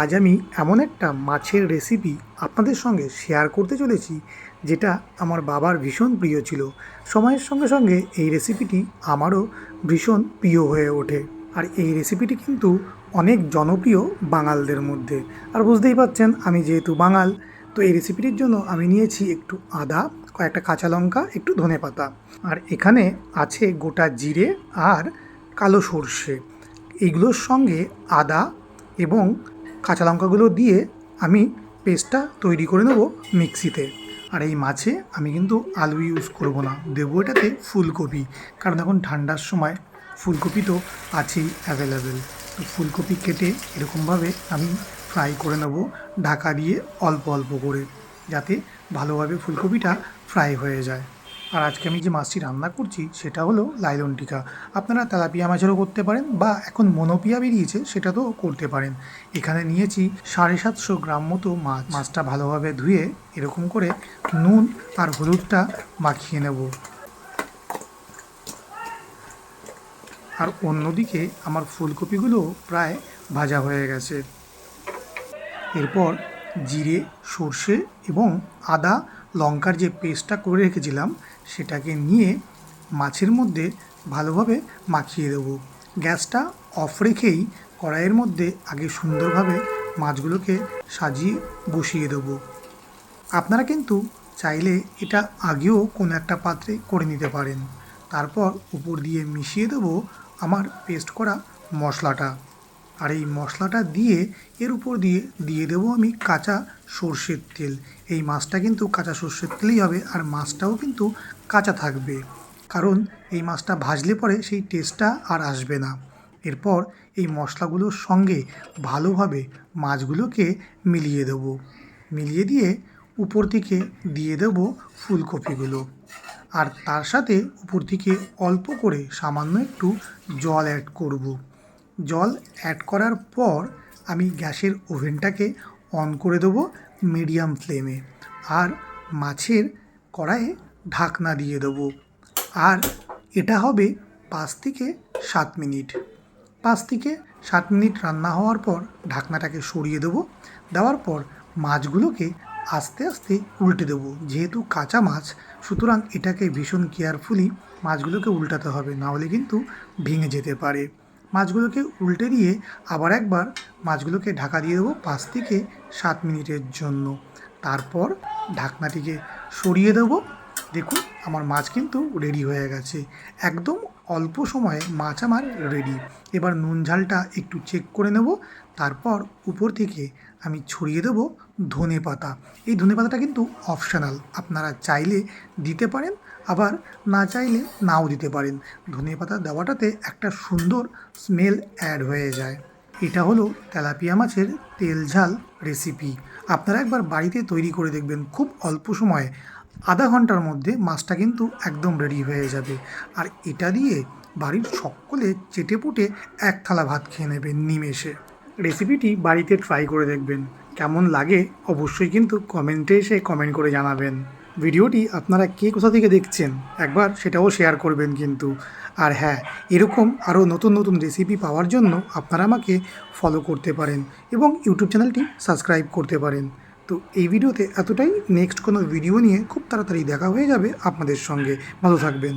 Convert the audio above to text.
আজ আমি এমন একটা মাছের রেসিপি আপনাদের সঙ্গে শেয়ার করতে চলেছি, যেটা আমার বাবার ভীষণ প্রিয় ছিল। সময়ের সঙ্গে সঙ্গে এই রেসিপিটি আমারও ভীষণ প্রিয় হয়ে ওঠে। আর এই রেসিপিটি কিন্তু অনেক জনপ্রিয় বাঙালদের মধ্যে। আর বুঝতেই পারছেন আমি যেহেতু বাঙাল, তো এই রেসিপিটির জন্য আমি নিয়েছি একটু আদা, কয়েকটা কাঁচা লঙ্কা, একটু ধনে পাতা। আর এখানে আছে গোটা জিরে আর কালো সর্ষে। এইগুলোর সঙ্গে আদা এবং কাঁচা লঙ্কাগুলো দিয়ে আমি পেস্টটা তৈরি করে নেব মিক্সিতে। আর এই মাছে আমি কিন্তু আলু ইউজ করব না, দেবো এটাতে ফুলকপি। কারণ এখন ঠান্ডার সময় ফুলকপি তো আছেই অ্যাভেলেবেল তো ফুলকপি কেটে এরকমভাবে আমি ফ্রাই করে নেব ঢাকা দিয়ে অল্প অল্প করে, যাতে ভালোভাবে ফুলকপিটা ফ্রাই হয়ে যায়। আর আজকে আমি যে মাছটি রান্না করছি, সেটা হলো লাইলন টিকা। আপনারা তেলাপিয়া মাছেরও করতে পারেন বা এখন মনোপিয়া বেরিয়েছে সেটা তো করতে পারেন। এখানে নিয়েছি সাড়ে সাতশো গ্রাম মতো মাছ। মাছটা ভালোভাবে ধুয়ে এরকম করে নুন আর হলুদটা মাখিয়ে নেব। আর অন্যদিকে আমার ফুলকপিগুলো প্রায় ভাজা হয়ে গেছে। এরপর জিরে, সর্ষে এবং আদা লঙ্কার যে পেস্টটা করে রেখেছিলাম, সেটাকে নিয়ে মাছের মধ্যে ভালোভাবে মাখিয়ে দেবো। গ্যাসটা অফ রেখেই কড়াইয়ের মধ্যে আগে সুন্দরভাবে মাছগুলোকে সাজিয়ে বসিয়ে দেবো। আপনারা কিন্তু চাইলে এটা আগেও কোনো একটা পাত্রে করে নিতে পারেন। তারপর উপর দিয়ে মিশিয়ে দেবো আমার পেস্ট করা মশলাটা। আর এই মশলাটা দিয়ে এর উপর দিয়ে দিয়ে দেবো আমি কাঁচা সর্ষের তেল। এই মাছটা কিন্তু কাঁচা সর্ষের তেলেই হবে আর মাছটাও কিন্তু কাঁচা থাকবে। কারণ এই মাছটা ভাজলে পরে সেই টেস্টটা আর আসবে না। এরপর এই মশলাগুলোর সঙ্গে ভালোভাবে মাছগুলোকে মিলিয়ে দেবো। মিলিয়ে দিয়ে উপর থেকে দিয়ে দেবো ফুলকপিগুলো। আর তার সাথে উপর থেকে অল্প করে সামান্য একটু জল অ্যাড করব। জল অ্যাড করার পর আমি গ্যাসের ওভেনটাকে অন করে দেবো মিডিয়াম ফ্লেমে আর মাছের কড়াইয়ে ঢাকনা দিয়ে দেবো। আর এটা হবে পাঁচ থেকে সাত মিনিট। পাঁচ থেকে সাত মিনিট রান্না হওয়ার পর ঢাকনাটাকে সরিয়ে দেবো। দেওয়ার পর মাছগুলোকে আস্তে আস্তে উল্টে দেবো। যেহেতু কাঁচা মাছ, সুতরাং এটাকে ভীষণ কেয়ারফুলি মাছগুলোকে উল্টাতে হবে, নাহলে কিন্তু ভেঙে যেতে পারে। মাছগুলোকে উল্টে দিয়ে আবার একবার মাছগুলোকে ঢাকা দিয়ে দেবো পাঁচ থেকে সাত মিনিটের জন্য। তারপর ঢাকনাটিকে সরিয়ে দেবো। দেখুন, আমার মাছ কিন্তু রেডি হয়ে গেছে। একদম অল্প সময়ে মাছ আমার রেডি। এবার নুন ঝালটা একটু চেক করে নেব। তারপর উপর থেকে আমি ছড়িয়ে দেবো ধনে পাতা এই ধনে পাতাটা কিন্তু অপশানাল আপনারা চাইলে দিতে পারেন। আবার না চাইলে নাও দিতে পারেন। ধনে পাতা দেওয়াটাতে একটা সুন্দর স্মেল অ্যাড হয়ে যায়। এটা হলো তেলাপিয়া মাছের তেল ঝাল রেসিপি আপনারা একবার বাড়িতে তৈরি করে দেখবেন খুব অল্প সময়ে। আধা ঘণ্টার মধ্যে মাছটা কিন্তু একদম রেডি হয়ে যাবে। আর এটা দিয়ে বাড়ির সকলে চেটে পুটে এক থালা ভাত খেয়ে নেবেন নিমেষে। রেসিপিটি বাড়িতে ট্রাই করে দেখবেন। কেমন লাগে অবশ্যই কিন্তু কমেন্টে এসে কমেন্ট করে জানাবেন। ভিডিওটি আপনারা কে কোথা থেকে দেখছেন, একবার সেটাও শেয়ার করবেন কিন্তু। আর হ্যাঁ এরকম আরও নতুন নতুন রেসিপি পাওয়ার জন্য আপনারা আমাকে ফলো করতে পারেন এবং ইউটিউব চ্যানেলটি সাবস্ক্রাইব করতে পারেন। তো এই ভিডিওতে এতটাই। নেক্সট কোনো ভিডিও নিয়ে খুব তাড়াতাড়ি দেখা হয়ে যাবে আপনাদের সঙ্গে। ভালো থাকবেন।